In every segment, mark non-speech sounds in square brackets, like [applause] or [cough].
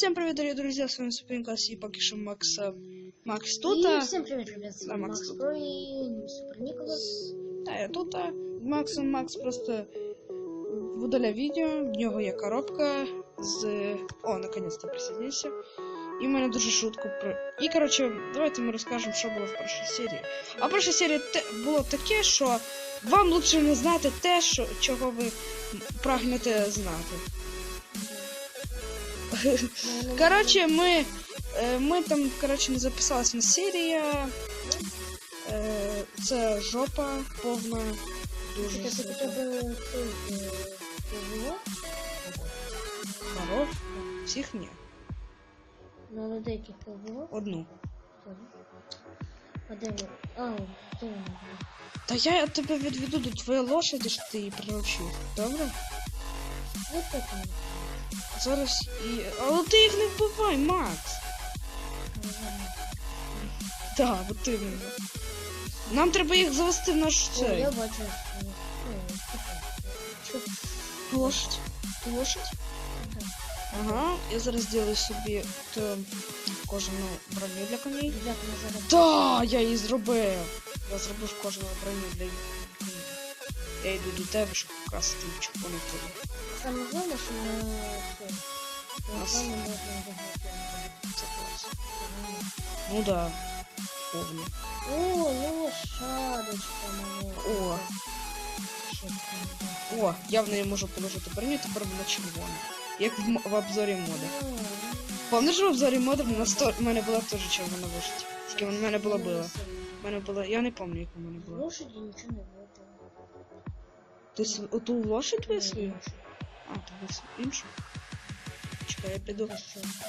всем привет, дорогие друзья, с вами Супинкас и поки що Макс, э, Макс тут, И всем привет, ребят, Да, Макс Макс тут. Про и Супер Николас. а я тут, а, Макс, Макс просто видаля відео, в нього є коробка з... О, наконец-то присоединився. І в мене дуже шутку про... І, коротше, давайте ми розкажемо, що було в першій серії. А в першій серії те... було таке, що вам лучше не знати те, що... чого ви прагнете знати. [laughs] Коротше, ми, е, ми там, коротше, не записалась на серія. Е, Це жопа повна. Дуже Это сильно. хотя бы цей, э, повело, Коров. Всіх ні. но на деяких повело. Одну. А де ви? А, де вона? Та я тебе відведу до твоєї лошаді, щоб ти її приручив. Добре? Вот так вона. Зараз і. Але ти їх не вбивай, Макс! Так, от іменно. Нам треба їх завести в наш О, цей. я бачу. е, ну, Лошадь. Лошадь? Ага, я зараз зроблю собі т- кожану броню для коней. Зараз? Да, я її зробив. Я зробив кожану броню для коней. Я йду до тебе, щоб покрасити чіпони тобі. Саме головне, що на це. На Нас. Це клас. Ну да. Повно. О, лошадочка моя. О, о, я в неї можу положити броню, тепер вона червона. Як в, в обзорі моди. Пам'ятаєш, в обзорі моди нас то- в мене була теж червона лошадь. Тільки в мене була била. В мене була. Я не пам'ятаю, яка в мене була. Лошади нічого не випало. Ти св... оту лошадь свою? А, десь іншу? Чекай, я піду.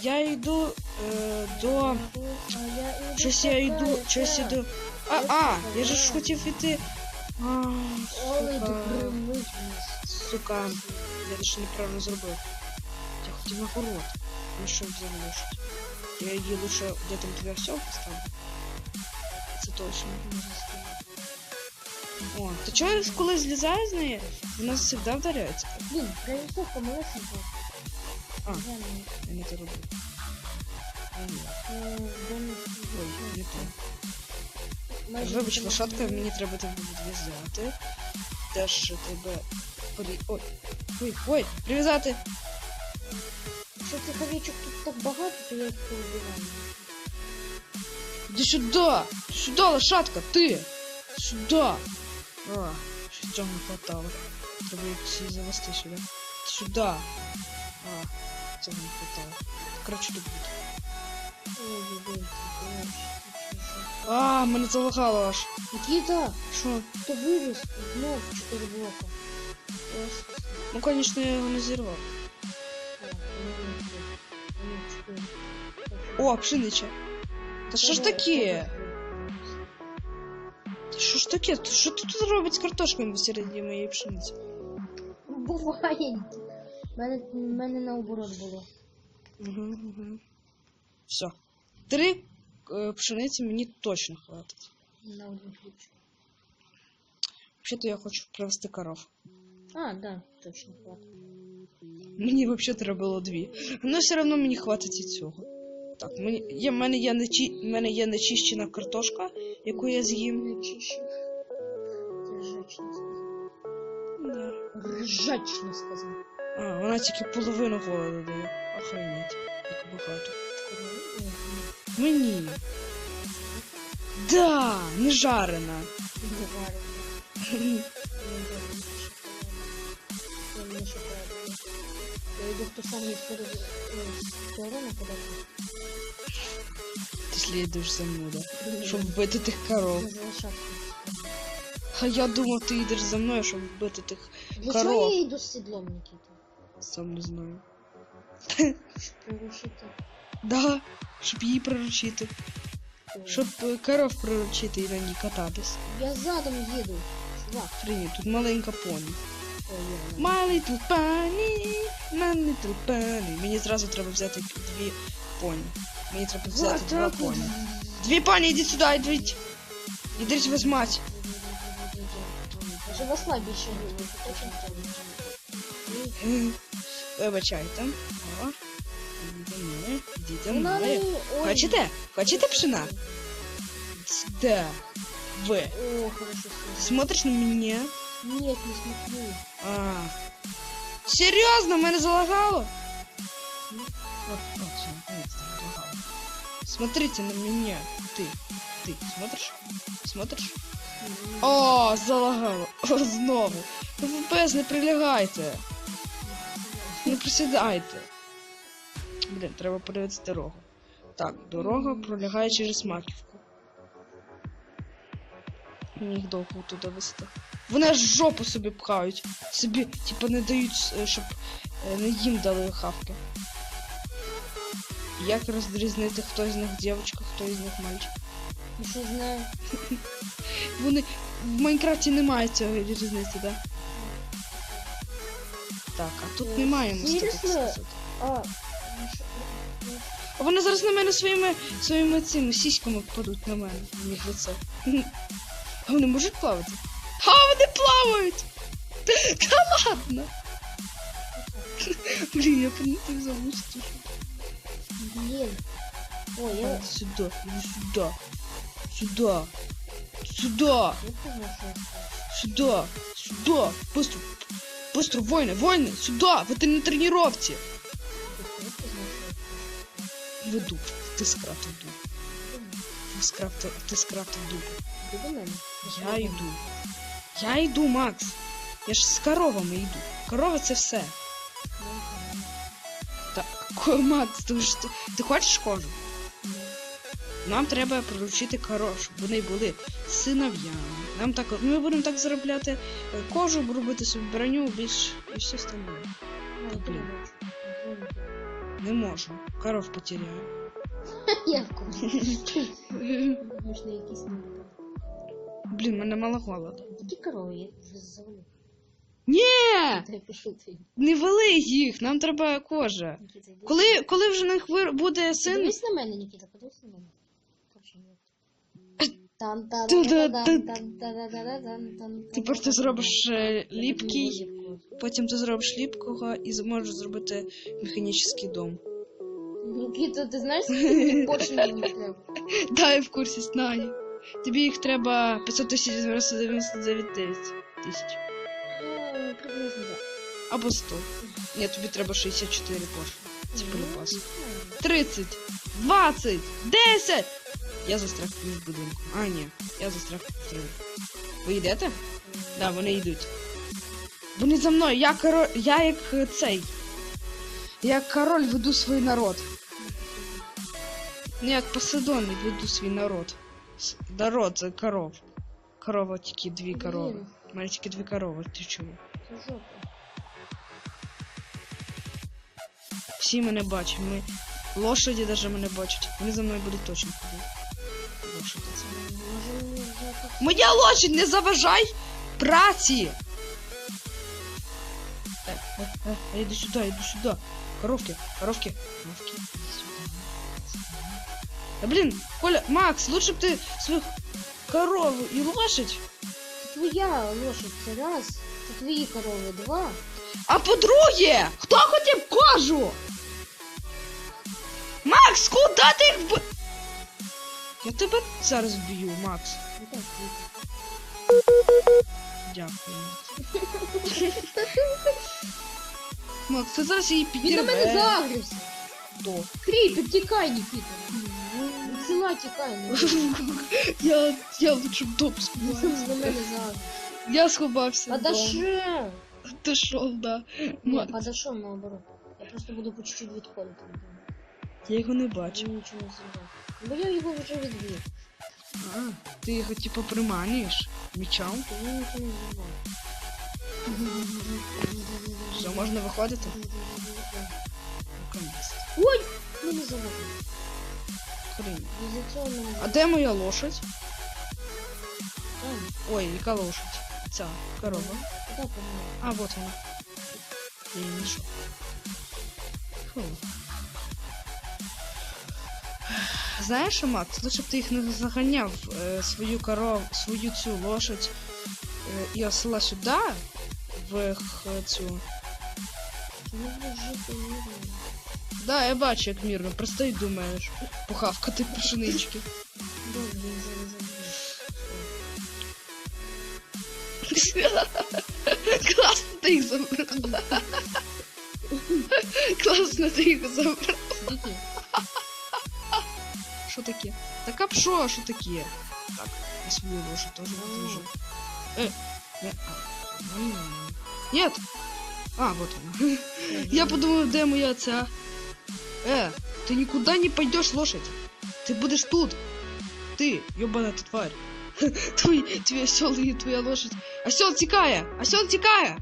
Я йду е, до. Щось я йду. Щось іду. А, а, я же ж хотів іти. А, сука. Сука. Я ж неправильно зробив. Я хотів на город. Ну що лошадь? Я її лучше де там тебе все поставлю. Це точно. О, ти чого коли злізає з неї? Вона завжди вдаряється. Блін, прорисовка малесенька. А. Я не- Я то роблю. А, ні. дом- Ой, не то. Вибач, лошадка, мені треба тебе відв'язати. Теж тебе. При... Ой, ой, ой, прив'язати. Що цих овечок тут так багато, то я їх повибиваю. Иди сюда! Сюда, лошадка, ты! Сюда! А, щось цього не хватало. Треба їх всі завести сюди. Сюда! А, цього не хватало. Короче, тут буде. Ой, ой, ой, А, мене залагало аж. Никита, Що? ти виріс знов в 4 блока. Ось. Ну, конечно, я його не зірвав. А, ну, ну, ну, чотири. О, пшенича. Та що ж Ого, таке? ого. Що таке? Та Що тут робить з картошкою посередині моєї пшениці? Буває. У мене, мене наоборот було. Угу, угу. Все. Три е, пшениці мені точно хватить. На один ключ. Взагалі-то я хочу привезти коров. А, да, точно хватит. Мені взагалі треба було дві. Але все одно мені хватить і цього. Так, мені, є, в мене є, нечі, в мене є нечищена картошка, яку я з'їм. Не чищу. Це ржачно сказав. Да. Ржачно сказав. А, вона тільки половину голоду дає. Охренеть, як багато. Мені. Да, не жарена. Не варено. Я йду в ту саму сторону, сторону подати. Слідуєш за мною, да? Щоб вбити тих коров. А я думав, ти йдеш за мною, щоб вбити тих. Для Коров. чого я йду з сідлом, Нікіта? Сам не знаю. Щоб прирушити. Да, щоб її приручити. Щоб е, коров приручити і на ній кататись. Я задом їду. Чувак. Привіт, тут маленька поні. Я My little pony, my little pony. Мені зразу треба взяти дві поні. Мені треба взяти два поні. Дві поні, йдіть сюди, йдіть. Ідіть вас мать. Вже восьма більше не точно. Вибачайте. О, йдемо. Ідіть за Вона мною. не... Ой. Хочете? Хочете пшена? Да. В. О, хорошо. слышно. Смотришь на меня? Нет, не смотрю. А. Серьезно, мене залагало? Ну, Вот, вот, всё, наконец-то залагало. Смотрите на меня. Ты. Ты смотришь? Смотришь? О, залагало. О, [laughs] знову. ФПС не прилягайте. Не присідайте. Блін, треба подивитися дорогу. Так, дорога пролягає через маківку. Мені їх довго туди вести. Вони аж жопу собі пхають. Собі, типу, не дають, е, щоб е, не їм дали хавки. Як розрізнити, хто із них дівчинка, хто із них мальчик? Ну що знаю. [laughs] Вони в Майнкрафті немає цієї різниці, да? Так, а тут Е, немає так сказати. А, ну ну, вони зараз на мене своїми своїми цими сіськами падуть на мене, в лице. А [laughs] вони можуть плавати? А вони плавають! [laughs] Та ладно! Блін, я помітив залучити. Блін. Ой, я... Иди сюда, иди сюда. Сюда. Сюда. Я понял, що я скажу. Сюда. Сюда. Быстро. Быстро, воины, воины, сюда. Вот ты на тренировке. Ти просто знаєш, що я скажу. Веду. Ты скрафтил дуб. Ты скрафтил, ты скрафтил дуб. Ти до мене. Я йду. Я йду, Макс. Я ж з коровами йду. Корова це все. так, ко- Макс, ти, ж, ти хочеш кожу? Нам треба приручити коров, щоб вони були синов'ями. Нам так, ми будемо так заробляти е, кожу, робити собі броню, більш і все остальне. блін. Не можу. Коров потеряю. [laughs] Я в [laughs] Блін, мене мало голоду. Такі корови, я вже завалю. Ні! Не вели їх, нам треба кожа. Нікіта, йди. Коли, коли вже них вир- буде син, Подивись на мене, Нікіта, подивись на мене. Короче, ні. Тепер ти зробиш е, ліпкий, потім ти зробиш ліпкого і зможеш зробити механічний дом. Нікіта, ти знаєш, скільки поршнів мені треба? Да, я в курсі знаю. Тобі їх треба 500 тисяч 99 тисяч. Ну, приблизно так. Або 100. Ні, тобі треба 64 пошли. Це полюбас. 30, 20, 10! Я застряг в будинку. А, ні, я застряг в трьох. Ви йдете? Да, вони йдуть. Вони за мною. Я король. Я як е, цей. Як король веду свій народ. Не як Посейдон веду свій народ. Народ це коров. Корова тільки дві корови. У мене тільки дві корови, ти чого? Це жопа. Всі мене бачать. Ми... Лошаді даже мене бачать. Вони за мною будуть точно ходити. Лошаді це. Моя лошадь, не заважай праці! Е, е, е, е, Іди сюди, іди сюди. Коровки, коровки, коровки. Іди сюди. Да блин, Коля, Макс, лучше б ти свою корову і лошадь. Твоя лошадь, це раз. Це твої корови, два. А по-друге, хто хотів кожу? Макс, куди ти їх вб... Я тебе зараз вб'ю, Макс. Ну так, Дякую. [laughs] Макс, ти зараз її Він на мене підірве. загрився. Хто? Кріпер, тікай, Нікіта. Села тікай. [laughs] Я, я лучше в дом Він сховаюся. мене загрився. Я сховався. Подошел. Дошел, да. Ні, подошел наоборот. Я просто буду по чуть-чуть відходити. від я його не Він бачу. нічого не зробив. Бо я його вже відбив. А, ти його типу приманюєш мечом. То він нічого не зробив. Все, можна виходити? Ой! Мене заводили. Хрень. А де моя лошадь? Ой, яка лошадь? Ця корова. Помогла? А, вот вона. Я знайшов. Фу. Знаєш, Макс, лучше б ти їх не заганяв е, свою коров, свою цю лошадь е, і осла сюди, в х- цю. Будеш жити вірно. Да, я бачу, як мірно. Просто й думаєш. Похавкати пшенички. Добре, я зараз. Класно ти їх забрала. Класно ти їх забрала. Що таке? Так а що, що таке? Так, я свою ложу тоже выложу. Э, м, Нет! А, вот она. Я подумал, где моя ця. Э, ты никуда не пойдешь, лошадь. Ты будешь тут. Ты, ёбаная ты тварь. [laughs] Твой, твой осел и твоя лошадь. Осел тікає! Осел тікає!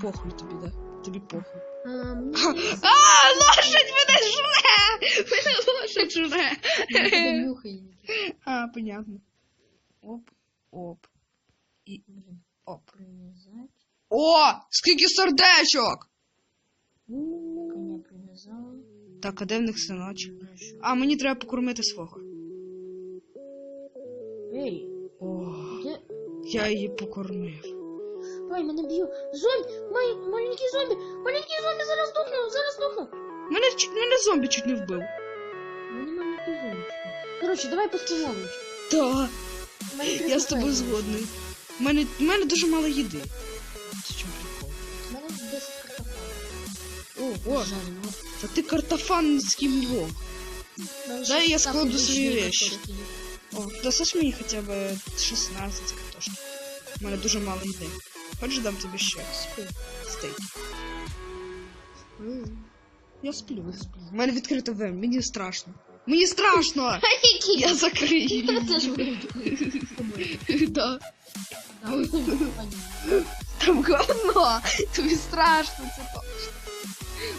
Похуй тобі, да? Тобі похуй. А, мені А, лошадь мене жре! Мене [laughs] лошадь жре! тебе нюхає. А, понятно. Оп, оп. І Блін, оп. О! Скільки сердечок! Коня. Так, а де в них синочок? А, мені треба покормити свого. Ей, О, де? я її покормив. Ой, мене б'ю. Зомбі! Май, маленький зомбі! Маленький зомбі, зараз духну, зараз духну! Мене чуть мене зомбі чуть не вбив. Мене маленький зомбі. Коротше, давай. Так, Мене я з тобою згодний. У мене, в мене дуже мало їди. О, о, Жарено. та ти картофанський львов. Дай я складу свої речі. О, досиш мені хоча б 16 картошки. У мене дуже мало їди. Хочеш дам тобі ще стейк. Я сплю. У мене відкрито вем, мені страшно. Мені страшно! [laughs] Я закрию. [laughs] [laughs] Да. Там говно! Тобі страшно, це точно.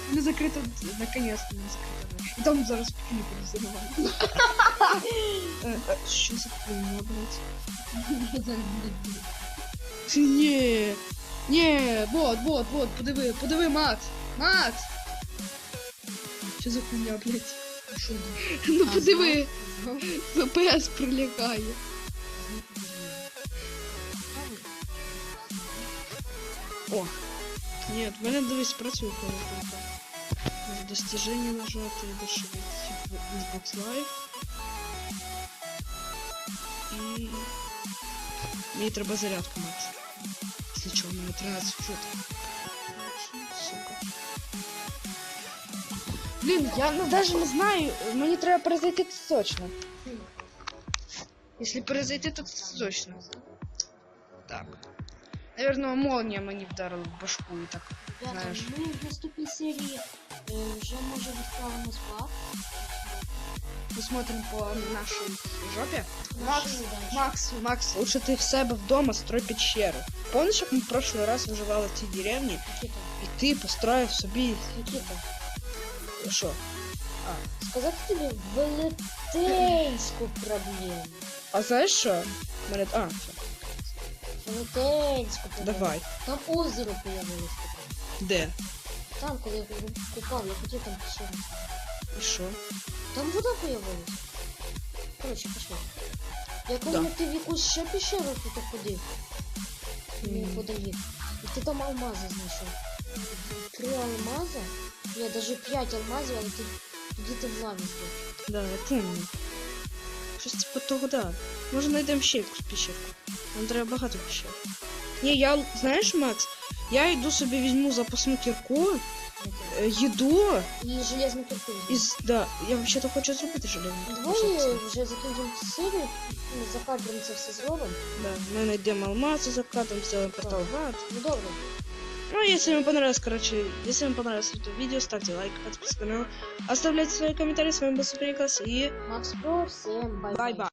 Мене закрито, наконец-то не закрито. І там зараз кліпи взривають. Е, е, Що за хуйня, блядь? Ні. Ні, вот, вот, вот, подиви, подиви, Макс. Макс! Що за хуйня, блядь? Ну подиви, ВПС прилягає. О! Нет, в мене дивись працює коли Достіження нажати, дешевити Xbox Live. І... Мені треба зарядку мати. Якщо чого, в мене 13 фут. Сука. Блін, я ну, даже не знаю, мені треба перезайти це точно. Якщо перезайти, то це точно. Так. Наверное, молния мені вдарила в башку і так. Ребята, Знаєш. ми в наступній серії е, вже може відправимо склад. Посмотрим по нашей жопе. Макс, Макс, Макс, Макс, лучше ты в себе вдома строй пещеру. Помнишь, как мы в прошлый раз выживали в цій деревні, Никита, і ти построїв собі. Никита, Що? сказати тобі велетенську проблему. А знаєш що? Мене... А, все, Велетенську проблему. давай. Там озеро появилось. Де? Там, коли я купав, я хотів там пішов. І що? Там вода появилась. Коротше, пішли. Я коли ти в якусь ще пещеру тут ходив, М. подає. І ти там алмази знайшов. Три алмази, ні, навіть п'ять алмазів, але ти, тоді ти в лаві. Да, я помню. Щось типу того, да. Може знайдемо ще якусь пещерку. Нам треба багато пещер. Ні, я, знаєш, Макс, я йду собі візьму запасну кірку, е, їду, І железну кирку. і з- да, я взагалі хочу зробити железну кірку. Давай вже закінчимо цю серію, ми за кадром це все зробимо. Да, мы найдем алмазы за кадром, сделаем портал в ад. Ну добре. Ну, если вам понравилось, короче, если вам понравилось это видео, ставьте лайк, подписывайтесь на канал, оставляйте свои комментарии. С вами был Супер Николас и Макс Про, всім бай-бай. бай-бай.